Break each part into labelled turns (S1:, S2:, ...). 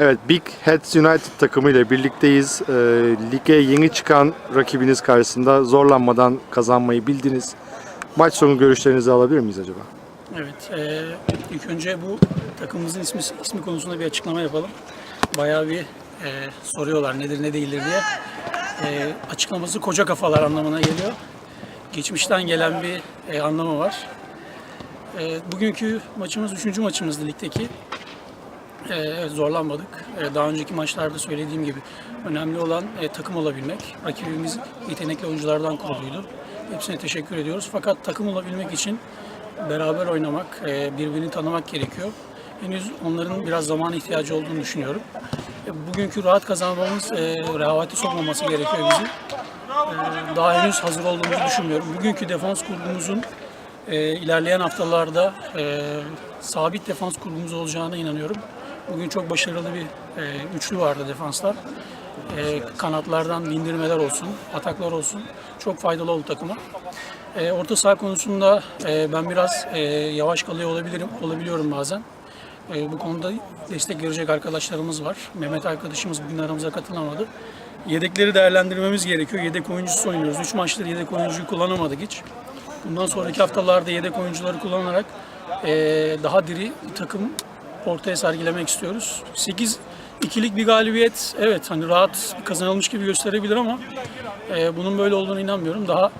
S1: Evet, Big Heads United takımıyla birlikteyiz. Ee, lige yeni çıkan rakibiniz karşısında zorlanmadan kazanmayı bildiniz. Maç sonu görüşlerinizi alabilir miyiz acaba?
S2: Evet, e, ilk önce bu takımımızın ismi, ismi konusunda bir açıklama yapalım. Bayağı bir e, soruyorlar nedir ne değildir diye. E, açıklaması koca kafalar anlamına geliyor. Geçmişten gelen bir e, anlamı var. E, bugünkü maçımız üçüncü maçımızdı ligdeki. E, zorlanmadık. E, daha önceki maçlarda söylediğim gibi önemli olan e, takım olabilmek. Rakibimiz yetenekli oyunculardan kuruluydu. Hepsine teşekkür ediyoruz. Fakat takım olabilmek için beraber oynamak, e, birbirini tanımak gerekiyor. Henüz onların biraz zamana ihtiyacı olduğunu düşünüyorum. E, Bugünkü rahat kazanmamız, e, rehavete sokmaması gerekiyor bizi. E, Daha henüz hazır olduğumuzu düşünmüyorum. Bugünkü defans kurgumuzun e, ilerleyen haftalarda e, sabit defans kurgumuz olacağına inanıyorum. Bugün çok başarılı bir e, üçlü vardı defanslar. E, kanatlardan bindirmeler olsun, ataklar olsun. Çok faydalı oldu takıma. E, orta saha konusunda e, ben biraz e, yavaş kalıyor olabilirim, olabiliyorum bazen. E, bu konuda destek verecek arkadaşlarımız var. Mehmet arkadaşımız bugün aramıza katılamadı. Yedekleri değerlendirmemiz gerekiyor. Yedek oyuncusu oynuyoruz. 3 maçtır yedek oyuncuyu kullanamadık hiç. Bundan sonraki haftalarda yedek oyuncuları kullanarak e, daha diri bir takım ortaya sergilemek istiyoruz. 8 ikilik bir galibiyet evet hani rahat kazanılmış gibi gösterebilir ama e, bunun böyle olduğunu inanmıyorum. Daha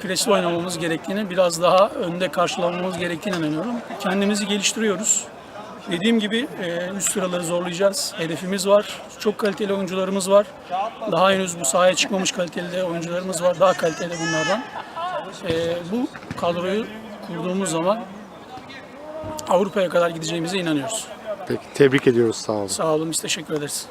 S2: presli oynamamız gerektiğini, biraz daha önde karşılamamız gerektiğine inanıyorum. Kendimizi geliştiriyoruz. Dediğim gibi e, üst sıraları zorlayacağız. Hedefimiz var. Çok kaliteli oyuncularımız var. Daha henüz bu sahaya çıkmamış kaliteli de oyuncularımız var. Daha kaliteli bunlardan. E, bu kadroyu kurduğumuz zaman Avrupa'ya kadar gideceğimize inanıyoruz.
S1: Peki, tebrik ediyoruz, sağ olun.
S2: Sağ olun, biz teşekkür ederiz.